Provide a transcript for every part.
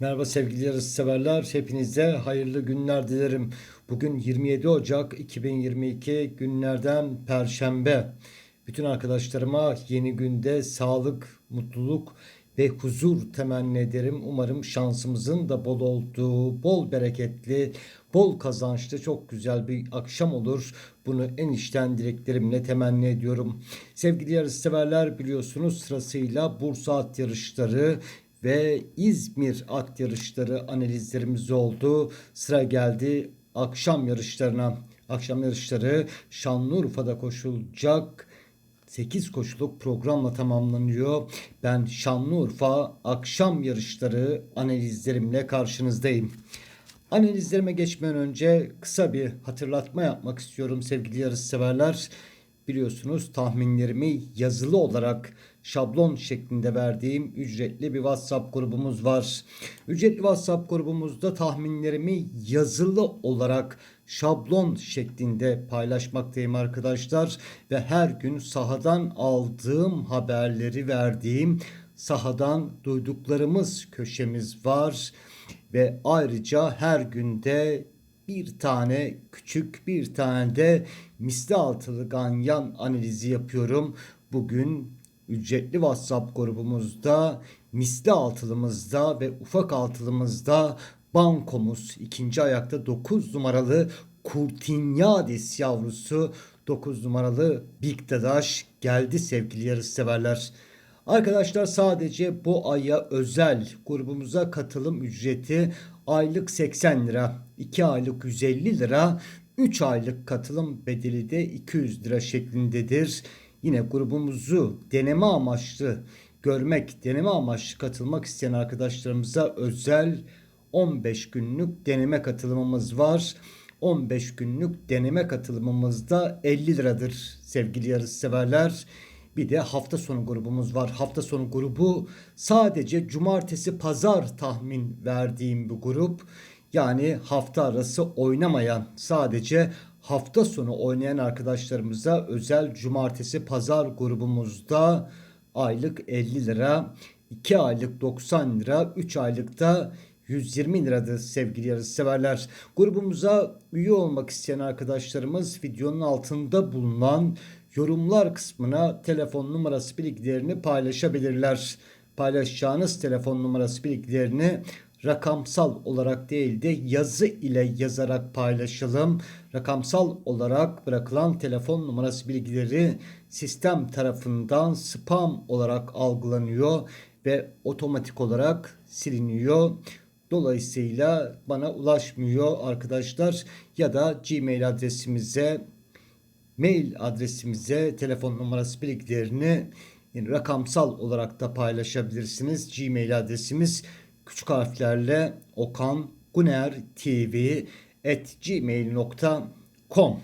Merhaba sevgili yarış severler. Hepinize hayırlı günler dilerim. Bugün 27 Ocak 2022 günlerden Perşembe. Bütün arkadaşlarıma yeni günde sağlık, mutluluk ve huzur temenni ederim. Umarım şansımızın da bol olduğu, bol bereketli, bol kazançlı çok güzel bir akşam olur. Bunu en içten dileklerimle temenni ediyorum. Sevgili yarış severler biliyorsunuz sırasıyla Bursa at yarışları ve İzmir at yarışları analizlerimiz oldu. Sıra geldi akşam yarışlarına. Akşam yarışları Şanlıurfa'da koşulacak 8 koşuluk programla tamamlanıyor. Ben Şanlıurfa akşam yarışları analizlerimle karşınızdayım. Analizlerime geçmeden önce kısa bir hatırlatma yapmak istiyorum sevgili yarış severler. Biliyorsunuz tahminlerimi yazılı olarak şablon şeklinde verdiğim ücretli bir WhatsApp grubumuz var. Ücretli WhatsApp grubumuzda tahminlerimi yazılı olarak şablon şeklinde paylaşmaktayım arkadaşlar ve her gün sahadan aldığım haberleri verdiğim sahadan duyduklarımız köşemiz var ve ayrıca her günde bir tane küçük bir tane de misli altılı ganyan analizi yapıyorum. Bugün ücretli WhatsApp grubumuzda misli altılımızda ve ufak altılımızda bankomuz ikinci ayakta 9 numaralı Kurtinyadis yavrusu 9 numaralı Big Dadaş geldi sevgili yarış severler. Arkadaşlar sadece bu aya özel grubumuza katılım ücreti aylık 80 lira, 2 aylık 150 lira, 3 aylık katılım bedeli de 200 lira şeklindedir. Yine grubumuzu deneme amaçlı görmek, deneme amaçlı katılmak isteyen arkadaşlarımıza özel 15 günlük deneme katılımımız var. 15 günlük deneme katılımımızda 50 liradır sevgili yarış severler. Bir de hafta sonu grubumuz var. Hafta sonu grubu sadece cumartesi pazar tahmin verdiğim bir grup. Yani hafta arası oynamayan sadece hafta sonu oynayan arkadaşlarımıza özel cumartesi pazar grubumuzda aylık 50 lira, 2 aylık 90 lira, 3 aylıkta 120 liradır sevgili yarış severler. Grubumuza üye olmak isteyen arkadaşlarımız videonun altında bulunan yorumlar kısmına telefon numarası bilgilerini paylaşabilirler. Paylaşacağınız telefon numarası bilgilerini rakamsal olarak değil de yazı ile yazarak paylaşalım. Rakamsal olarak bırakılan telefon numarası bilgileri sistem tarafından spam olarak algılanıyor ve otomatik olarak siliniyor. Dolayısıyla bana ulaşmıyor arkadaşlar ya da Gmail adresimize mail adresimize telefon numarası bilgilerini yani rakamsal olarak da paylaşabilirsiniz. Gmail adresimiz küçük harflerle okan guner tv at gmail.com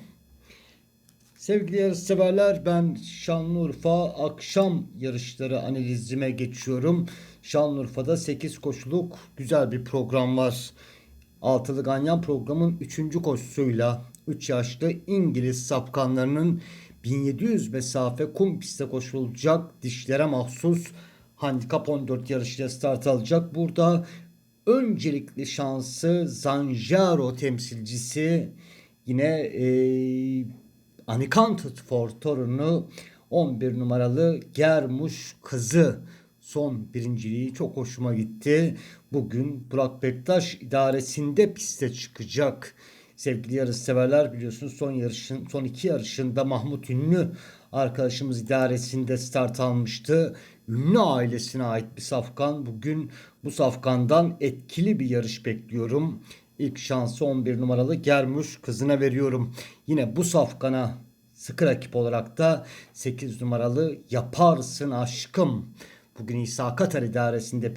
Sevgili yarışseverler ben Şanlıurfa akşam yarışları analizime geçiyorum. Şanlıurfa'da 8 koşuluk güzel bir program var. Altılı Ganyan programın 3. koşusuyla 3 yaşlı İngiliz sapkanlarının 1700 mesafe kum pistte koşulacak dişlere mahsus handikap 14 yarışıyla start alacak. Burada öncelikli şansı Zanjaro temsilcisi yine e, Unaccounted for torunu 11 numaralı Germuş kızı son birinciliği çok hoşuma gitti. Bugün Burak Bektaş idaresinde piste çıkacak. Sevgili yarış severler biliyorsunuz son yarışın son iki yarışında Mahmut Ünlü arkadaşımız idaresinde start almıştı. Ünlü ailesine ait bir safkan. Bugün bu safkandan etkili bir yarış bekliyorum. İlk şansı 11 numaralı Germuş kızına veriyorum. Yine bu safkana sıkı rakip olarak da 8 numaralı Yaparsın Aşkım. Bugün İsa Katar idaresinde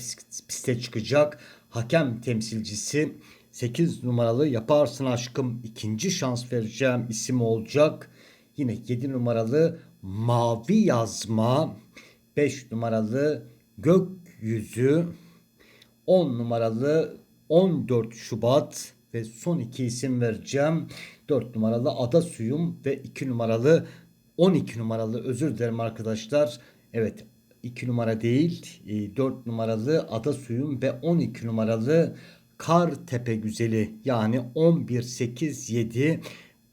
piste çıkacak. Hakem temsilcisi 8 numaralı Yaparsın Aşkım ikinci şans vereceğim isim olacak. Yine 7 numaralı Mavi Yazma, 5 numaralı Gökyüzü, 10 numaralı 14 Şubat ve son iki isim vereceğim. 4 numaralı Ada Suyum ve 2 numaralı 12 numaralı özür dilerim arkadaşlar. Evet 2 numara değil 4 numaralı Adasuyum ve 12 numaralı Kar Tepe Güzeli yani 11, 8, 7,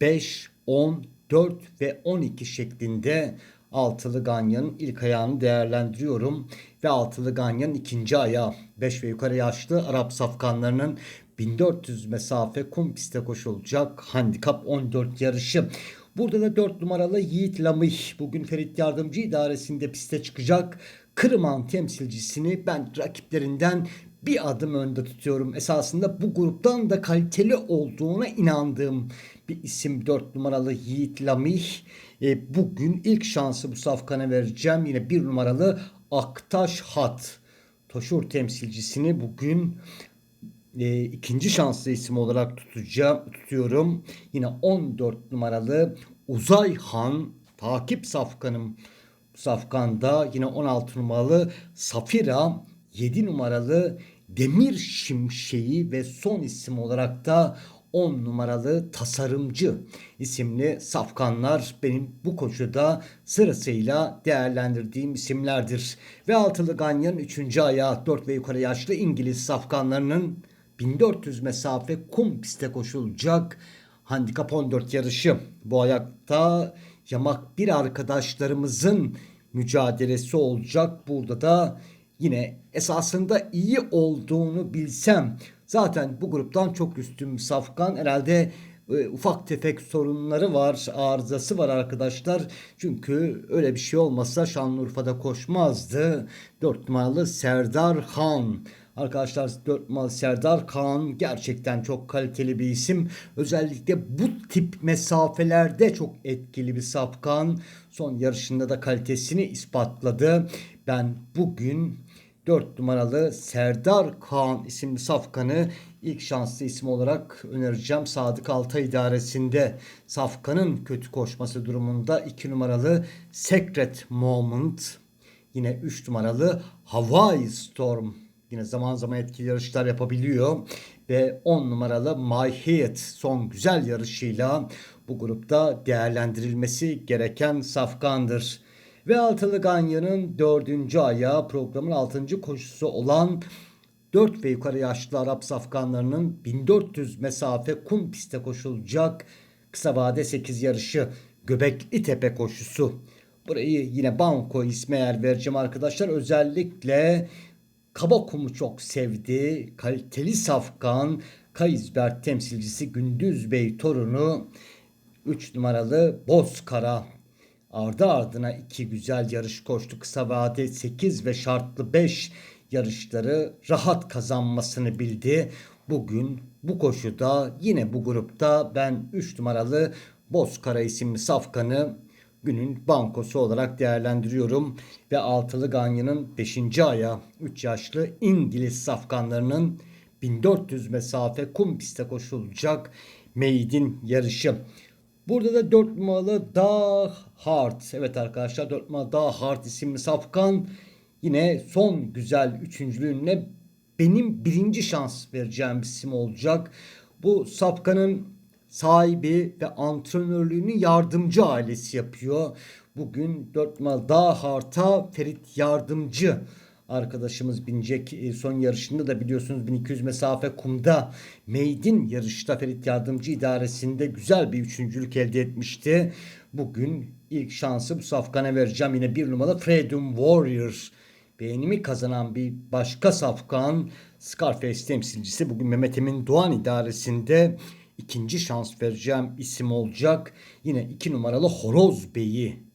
5, 10, 4 ve 12 şeklinde altılı ganyanın ilk ayağını değerlendiriyorum. Ve altılı ganyanın ikinci ayağı 5 ve yukarı yaşlı Arap safkanlarının 1400 mesafe kum piste koşulacak handikap 14 yarışı. Burada da 4 numaralı Yiğit Lamih bugün Ferit Yardımcı idaresinde piste çıkacak. Kırman temsilcisini ben rakiplerinden bir adım önde tutuyorum. Esasında bu gruptan da kaliteli olduğuna inandığım bir isim 4 numaralı Yiğit Lamih. E, bugün ilk şansı bu safkana vereceğim. Yine bir numaralı Aktaş Hat. Toşur temsilcisini bugün e, ikinci şanslı isim olarak tutacağım, tutuyorum. Yine 14 numaralı Uzay Han takip safkanım. Safkanda yine 16 numaralı Safira 7 numaralı Demir Şimşeği ve son isim olarak da 10 numaralı tasarımcı isimli safkanlar benim bu koşuda sırasıyla değerlendirdiğim isimlerdir. Ve altılı ganyanın 3. ayağı 4 ve yukarı yaşlı İngiliz safkanlarının 1400 mesafe kum piste koşulacak handikap 14 yarışı. Bu ayakta yamak bir arkadaşlarımızın mücadelesi olacak. Burada da yine esasında iyi olduğunu bilsem zaten bu gruptan çok üstün bir safkan herhalde e, ufak tefek sorunları var, arızası var arkadaşlar. Çünkü öyle bir şey olmasa Şanlıurfa'da koşmazdı. 4 numaralı Serdar Han. Arkadaşlar 4 numaralı Serdar Kaan gerçekten çok kaliteli bir isim. Özellikle bu tip mesafelerde çok etkili bir safkan. Son yarışında da kalitesini ispatladı. Ben bugün 4 numaralı Serdar Kaan isimli safkanı ilk şanslı isim olarak önereceğim. Sadık Altay idaresinde safkanın kötü koşması durumunda 2 numaralı Secret Moment yine 3 numaralı Hawaii Storm yine zaman zaman etkili yarışlar yapabiliyor ve 10 numaralı My Heat son güzel yarışıyla bu grupta değerlendirilmesi gereken safkandır. Ve Altılı Ganyan'ın dördüncü ayağı programın altıncı koşusu olan 4 ve yukarı yaşlı Arap safkanlarının 1400 mesafe kum piste koşulacak kısa vade 8 yarışı Göbekli Tepe koşusu. Burayı yine Banko ismi eğer vereceğim arkadaşlar. Özellikle kaba kumu çok sevdi. Kaliteli safkan Kayızbert temsilcisi Gündüz Bey torunu 3 numaralı Bozkara ardı ardına iki güzel yarış koştu. Kısa vade 8 ve şartlı 5 yarışları rahat kazanmasını bildi. Bugün bu koşuda yine bu grupta ben 3 numaralı Bozkara isimli safkanı günün bankosu olarak değerlendiriyorum. Ve altılı Ganyan'ın 5. aya 3 yaşlı İngiliz safkanlarının 1400 mesafe kum piste koşulacak meydin yarışı. Burada da 4 numaralı Da Hard. Evet arkadaşlar 4 numaralı Da Hard isimli safkan yine son güzel üçüncülüğüne benim birinci şans vereceğim isim olacak. Bu safkanın sahibi ve antrenörlüğünü yardımcı ailesi yapıyor. Bugün 4 numaralı Da Hard'a Ferit Yardımcı arkadaşımız binecek. E, son yarışında da biliyorsunuz 1200 mesafe kumda Meydin yarışta Ferit Yardımcı idaresinde güzel bir üçüncülük elde etmişti. Bugün ilk şansı bu safkana vereceğim. Yine bir numaralı Freedom Warrior beğenimi kazanan bir başka safkan Scarface temsilcisi bugün Mehmet Emin Doğan idaresinde ikinci şans vereceğim isim olacak. Yine iki numaralı Horoz Bey'i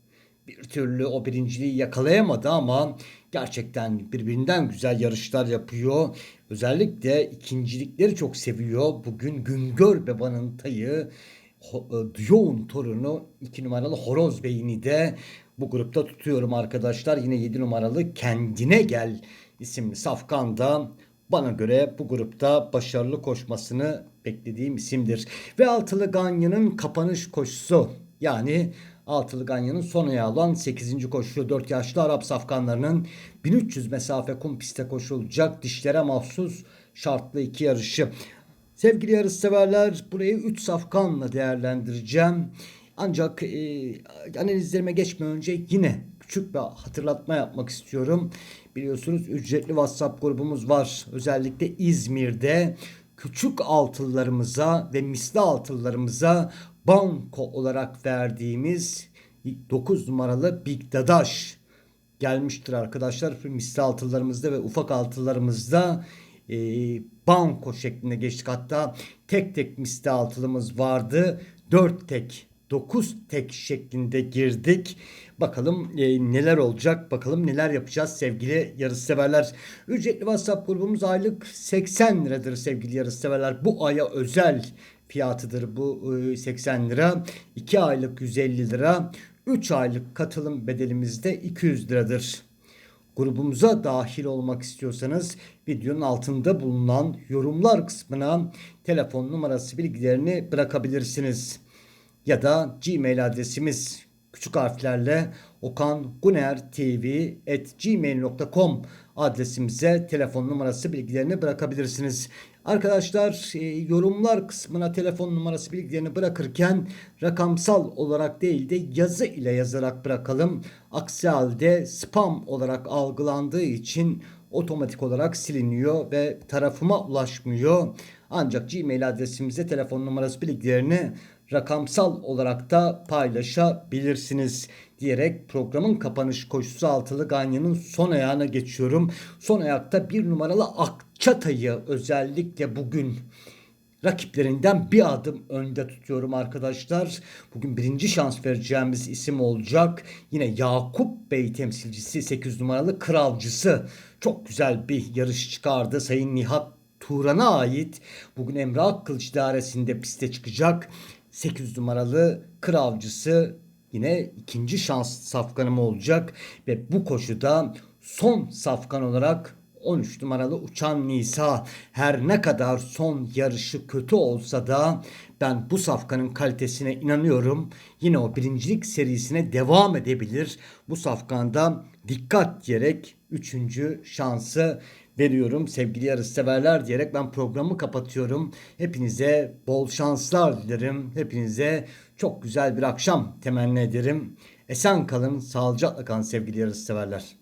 bir türlü o birinciliği yakalayamadı ama gerçekten birbirinden güzel yarışlar yapıyor. Özellikle ikincilikleri çok seviyor. Bugün Güngör Beba'nın tayı Diyoğun torunu 2 numaralı Horoz Bey'ini de bu grupta tutuyorum arkadaşlar. Yine 7 numaralı Kendine Gel isimli Safkan da bana göre bu grupta başarılı koşmasını beklediğim isimdir. Ve altılı Ganyan'ın kapanış koşusu yani Altılı Ganyan'ın son ayağı olan 8. koşu 4 yaşlı Arap safkanlarının 1300 mesafe kum piste koşulacak dişlere mahsus şartlı iki yarışı. Sevgili yarış severler burayı 3 safkanla değerlendireceğim. Ancak e, analizlerime geçmeden önce yine küçük bir hatırlatma yapmak istiyorum. Biliyorsunuz ücretli WhatsApp grubumuz var. Özellikle İzmir'de küçük altıllarımıza ve misli altıllarımıza banko olarak verdiğimiz 9 numaralı Big Dadaş gelmiştir arkadaşlar. Misli altıllarımızda ve ufak altıllarımızda e, banko şeklinde geçtik. Hatta tek tek misli altılımız vardı. 4 tek 9 tek şeklinde girdik. Bakalım e, neler olacak, bakalım neler yapacağız sevgili yarışseverler. Ücretli WhatsApp grubumuz aylık 80 liradır sevgili yarışseverler. Bu aya özel fiyatıdır bu e, 80 lira. 2 aylık 150 lira. 3 aylık katılım bedelimiz de 200 liradır. Grubumuza dahil olmak istiyorsanız videonun altında bulunan yorumlar kısmına telefon numarası bilgilerini bırakabilirsiniz. Ya da Gmail adresimiz küçük harflerle okangunertv@gmail.com adresimize telefon numarası bilgilerini bırakabilirsiniz. Arkadaşlar e, yorumlar kısmına telefon numarası bilgilerini bırakırken rakamsal olarak değil de yazı ile yazarak bırakalım. Aksi halde spam olarak algılandığı için otomatik olarak siliniyor ve tarafıma ulaşmıyor. Ancak Gmail adresimize telefon numarası bilgilerini rakamsal olarak da paylaşabilirsiniz diyerek programın kapanış koşusu altılı Ganyan'ın son ayağına geçiyorum. Son ayakta bir numaralı Akçatay'ı özellikle bugün rakiplerinden bir adım önde tutuyorum arkadaşlar. Bugün birinci şans vereceğimiz isim olacak. Yine Yakup Bey temsilcisi 8 numaralı kralcısı. Çok güzel bir yarış çıkardı. Sayın Nihat Turan'a ait. Bugün Emre Akkılıç dairesinde piste çıkacak. 8 numaralı kravcısı yine ikinci şans safkanım olacak ve bu koşuda son safkan olarak 13 numaralı Uçan Nisa her ne kadar son yarışı kötü olsa da ben bu safkanın kalitesine inanıyorum. Yine o birincilik serisine devam edebilir. Bu safkanda dikkat diyerek 3. şansı veriyorum sevgili yarışseverler diyerek ben programı kapatıyorum. Hepinize bol şanslar dilerim. Hepinize çok güzel bir akşam temenni ederim. Esen kalın, sağlıcakla kalın sevgili yarışseverler.